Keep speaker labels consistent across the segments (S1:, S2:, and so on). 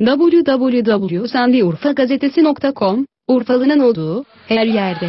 S1: www.sendiurfagazetesi.com, Urfalı'nın olduğu, her yerde.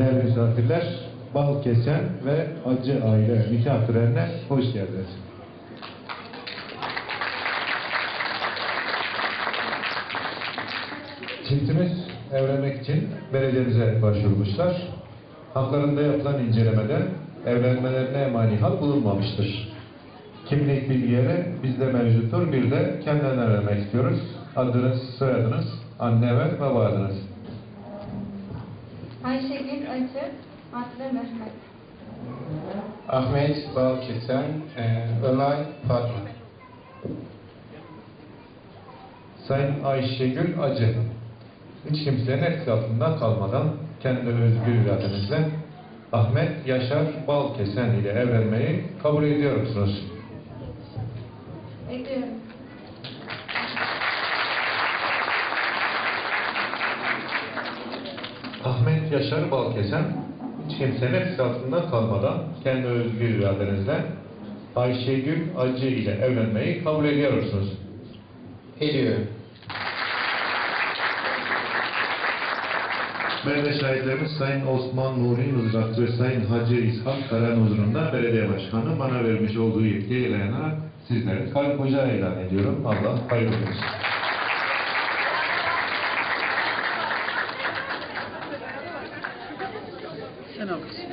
S2: Değerli misafirler, bal kesen ve acı aile nikah törenine hoş geldiniz. Çiftimiz evlenmek için belediyemize başvurmuşlar. Haklarında yapılan incelemede evlenmelerine mani hal bulunmamıştır. Kimlik bilgileri bizde mevcuttur. Bir de kendilerine öğrenmek istiyoruz. Adınız, soyadınız, anne ve baba adınız.
S3: Ayşegül Acı, Aslı Mehmet.
S4: Ahmet Balkesen, e, Ömer Fatma.
S2: Sayın Ayşegül Acı, hiç kimsenin etkisi altında kalmadan kendi özgür iradenizle Ahmet Yaşar Balkesen ile evlenmeyi kabul ediyor musunuz?
S3: Ediyorum.
S2: Ahmet Yaşar Balkesen, hiç kimsenin etkisi altında kalmadan kendi özgür iradenizle Ayşegül Acı ile evlenmeyi kabul ediyor musunuz?
S4: Ediyorum.
S2: Mehmet şahitlerimiz Sayın Osman Nuri Mızrakçı ve Sayın Hacı İshak Karan huzurunda belediye başkanı bana vermiş olduğu yetkiye dayanarak sizleri karı koca ilan ediyorum. Allah hayırlı olsun.
S5: Güzel al kızım.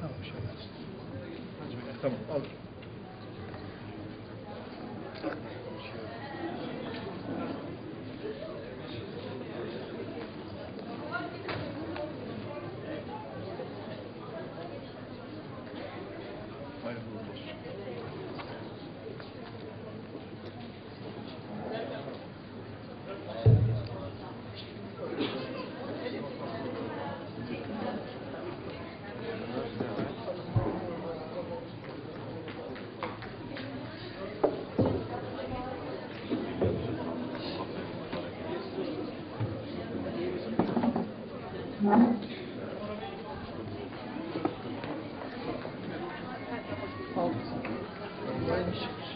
S5: Tamam, şöyle. Hadi bakalım, Tamam,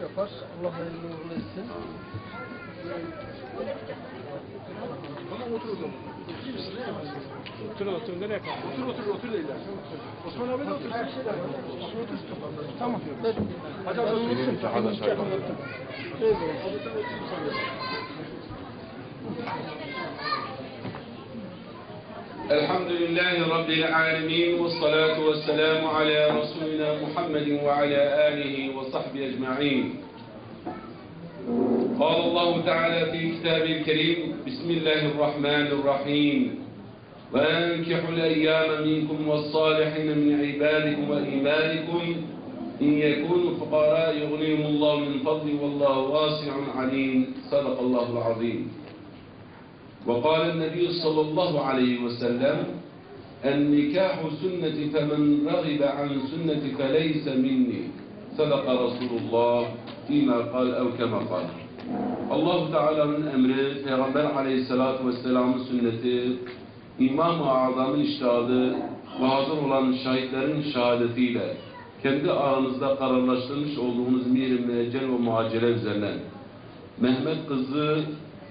S5: uğurlu olsun. Allah hayırlı uğurlu etsin. Tamam otur o zaman. Otur otur nereye kalk? Otur otur otur Leyla. Osman abi de otur. Otur otur. Tamam. Hadi abi otursun. Hadi çay Eyvallah. Hadi sen otur sen de.
S6: الحمد لله رب العالمين والصلاة والسلام على رسولنا محمد وعلى آله وصحبه أجمعين. قال الله تعالى في كتابه الكريم بسم الله الرحمن الرحيم. وأنكحوا الأيام منكم والصالحين من عبادكم وإيمانكم إن يكونوا فقراء يغنيهم الله من فضله والله واسع عليم. صدق الله العظيم. وقال النبي صلى الله عليه وسلم النكاح سنة فمن رغب عن سنة فليس مني صدق رسول الله فيما قال أو كما قال Allah Teala'nın emri, Peygamber Aleyhisselatü Vesselam'ın sünneti, İmam-ı Azam'ın iştihadı ve hazır olan şahitlerin şehadetiyle kendi aranızda kararlaştırmış olduğunuz mir-i müeccel ve muacele üzerine Mehmet kızı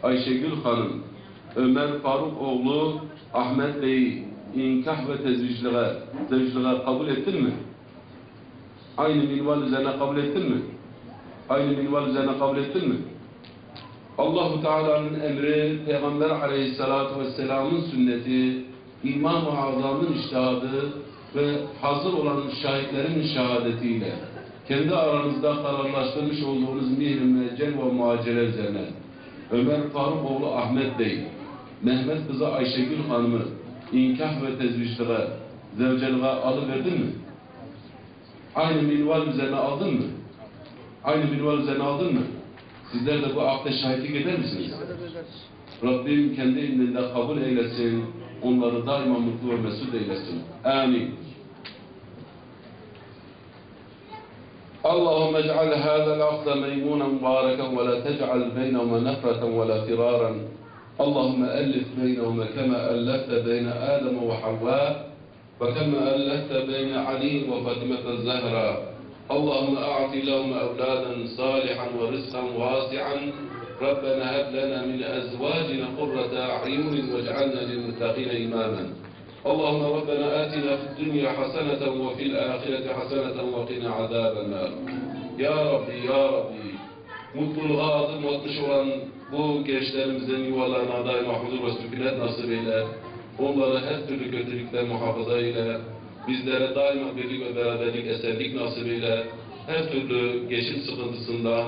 S6: Ayşegül Hanım, Ömer Faruk oğlu Ahmet Bey'i inkah ve tezvicliğe, tezvicliğe kabul ettin mi? Aynı minval üzerine kabul ettin mi? Aynı minval üzerine kabul ettin mi? Allahu Teala'nın emri, Peygamber Aleyhisselatü Vesselam'ın sünneti, İmam-ı Azam'ın iştihadı ve hazır olan şahitlerin şehadetiyle kendi aranızda kararlaştırmış olduğunuz mihr-i müeccel ve muacele üzerine Ömer Faruk oğlu Ahmet Bey, Mehmet kızı Ayşegül Hanım'ı inkah ve tezvişliğe, zevceliğe alıverdin mi? Aynı minval üzerine aldın mı? Aynı minval üzerine aldın mı? Sizler de bu akde şahitlik eder misiniz? Rabbim kendi indinde kabul eylesin, onları daima mutlu ve mesut eylesin. Amin. اللهم اجعل هذا العقد ميمونا مباركا ولا تجعل بينهما نفرة ولا فرارا اللهم ألف بينهما كما ألفت بين آدم وحواء وكما ألفت بين علي وفاطمة الزهراء. اللهم أعط لهم أولادا صالحا ورزقا واسعا. ربنا هب لنا من أزواجنا قرة أعين واجعلنا للمتقين إماما. اللهم ربنا آتنا في الدنيا حسنة وفي الآخرة حسنة وقنا عذاب النار. Ya Rabbi, Ya Rabbi, mutluluğa adım atmış olan bu gençlerimizin yuvalarına daima huzur ve sükunet nasip eyle. Onları her türlü kötülükten muhafaza eyle. Bizlere daima birlik ve beraberlik, esenlik nasip eyle. Her türlü geçim sıkıntısından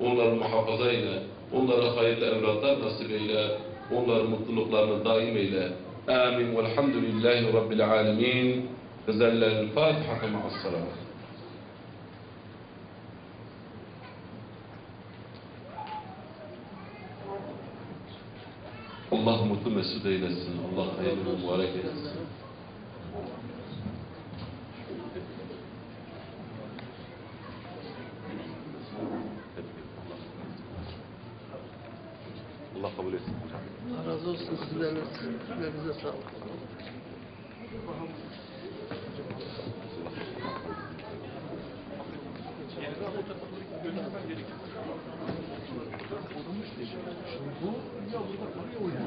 S6: onları muhafaza eyle. Onlara hayırlı evlatlar nasip eyle. Onların mutluluklarını daim eyle. Amin. Velhamdülillahi Rabbil alemin. Zellel Fatiha ma'as salavat. Allah mutlu mesut eylesin. Allah hayırlı mübarek eylesin. Allah kabul etsin.
S5: Allah razı olsun sizlerle. Sizlerinize sağlık. Yeniden o tarafa götürmen. Şimdi bu ya burada kalıyor ya.